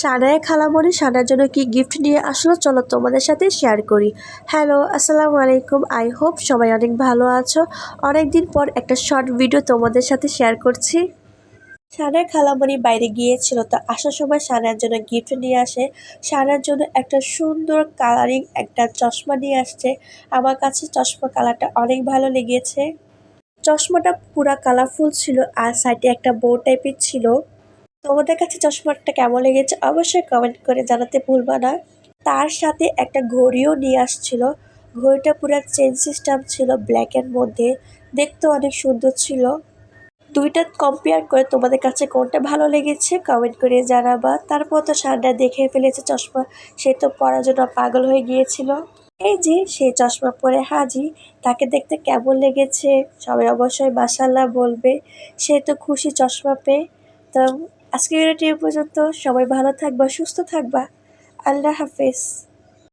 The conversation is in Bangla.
সানায় খালামণি, সানার জন্য কি গিফট নিয়ে আসলো? চলো তোমাদের সাথে শেয়ার করি। হ্যালো আসসালামু আলাইকুম। আই হোপ সবাই অনেক ভালো আছো। অনেক দিন পর একটা শর্ট ভিডিও তোমাদের সাথে শেয়ার করছি। সানার খালামণি বাইরে গিয়েছিল, তো আসার সময় সানার জন্য গিফট নিয়ে আসে। সানার জন্য একটা সুন্দর কালারিং একটা চশমা নিয়ে আসছে। আমার কাছে চশমা কালারটা অনেক ভালো লেগেছে। চশমাটা পুরা কালারফুল ছিল, আর সাইডে একটা বো টাইপের ছিল। তোমাদের কাছে চশমাটা কেমন লেগেছে অবশ্যই কমেন্ট করে জানাতে ভুলবা না। তার সাথে একটা ঘড়িও নিয়ে আসছিল। ঘড়িটা পুরো চেন সিস্টেম ছিল ব্ল্যাকের মধ্যে। দেখতে অনেক সুন্দর ছিল। দুইটা কম্পেয়ার করে তোমাদের কাছে কোনটা ভালো লেগেছে কমেন্ট করে জানাবা। তারপর তো সারটা দেখে ফেলেছে চশমা। সে তো পরার জন্য পাগল হয়ে গিয়েছিল। এই যে সে চশমা পরে হাজি, তাকে দেখতে কেমন লেগেছে সবাই অবশ্যই মাসাল্লাহ বলবে। সে তো খুশি চশমা পেয়ে। তো আজকে ভিডিওটি পর্যন্ত। সবাই ভালো থাকবা সুস্থ থাকবা। আল্লাহ হাফেজ।